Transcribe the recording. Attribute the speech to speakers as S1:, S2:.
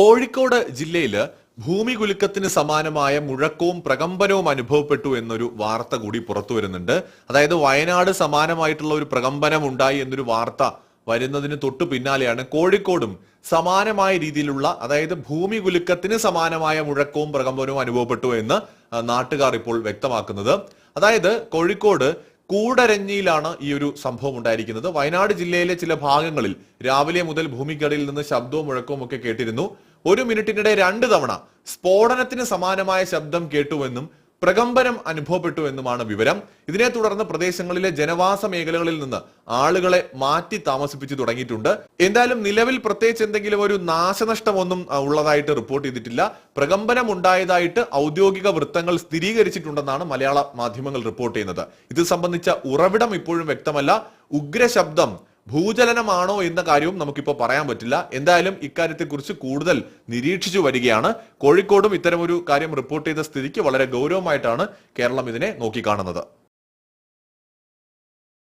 S1: കോഴിക്കോട് ജില്ലയിൽ ഭൂമി കുലുക്കത്തിന് സമാനമായ മുഴക്കവും പ്രകമ്പനവും അനുഭവപ്പെട്ടു എന്നൊരു വാർത്ത കൂടി പുറത്തു വരുന്നുണ്ട്. അതായത് വയനാട് സമാനമായിട്ടുള്ള ഒരു പ്രകമ്പനം ഉണ്ടായി എന്നൊരു വാർത്ത വരുന്നതിന് തൊട്ടു പിന്നാലെയാണ് കോഴിക്കോടും സമാനമായ രീതിയിലുള്ള അതായത് ഭൂമി കുലുക്കത്തിന് സമാനമായ മുഴക്കവും പ്രകമ്പനവും അനുഭവപ്പെട്ടു എന്ന് നാട്ടുകാർ ഇപ്പോൾ വ്യക്തമാക്കുന്നത്. അതായത് കോഴിക്കോട് കൂടരഞ്ഞിയിലാണ് ഈ ഒരു സംഭവം ഉണ്ടായിരിക്കുന്നത്. വയനാട് ജില്ലയിലെ ചില ഭാഗങ്ങളിൽ രാവിലെ മുതൽ ഭൂമിക്കടിയിൽ നിന്ന് ശബ്ദവും മുഴക്കവും ഒക്കെ കേട്ടിരുന്നു. ഒരു മിനിറ്റിനിടെ രണ്ട് തവണ സ്ഫോടനത്തിന് സമാനമായ ശബ്ദം കേട്ടുവെന്നും പ്രകമ്പനം അനുഭവപ്പെട്ടു എന്നുമാണ് വിവരം. ഇതിനെ തുടർന്ന് പ്രദേശങ്ങളിലെ ജനവാസ മേഖലകളിൽ നിന്ന് ആളുകളെ മാറ്റി താമസിപ്പിച്ചു തുടങ്ങിയിട്ടുണ്ട്. എന്തായാലും നിലവിൽ പ്രത്യേകിച്ച് എന്തെങ്കിലും ഒരു നാശനഷ്ടമൊന്നും ഉള്ളതായിട്ട് റിപ്പോർട്ട് ചെയ്തിട്ടില്ല. പ്രകമ്പനം ഉണ്ടായതായിട്ട് ഔദ്യോഗിക വൃത്തങ്ങൾ സ്ഥിരീകരിച്ചിട്ടുണ്ടെന്നാണ് മലയാള മാധ്യമങ്ങൾ റിപ്പോർട്ട് ചെയ്യുന്നത്. ഇത് സംബന്ധിച്ച ഉറവിടം ഇപ്പോഴും വ്യക്തമല്ല. ഉഗ്രശബ്ദം ഭൂചലനമാണോ എന്ന കാര്യവും നമുക്കിപ്പോൾ പറയാൻ പറ്റില്ല. എന്തായാലും ഇക്കാര്യത്തെക്കുറിച്ച് കൂടുതൽ നിരീക്ഷിച്ചു വരികയാണ്. കോഴിക്കോടും ഇത്തരമൊരു കാര്യം റിപ്പോർട്ട് ചെയ്ത സ്ഥിതിക്ക് വളരെ ഗൗരവമായിട്ടാണ് കേരളം ഇതിനെ നോക്കിക്കാണുന്നത്.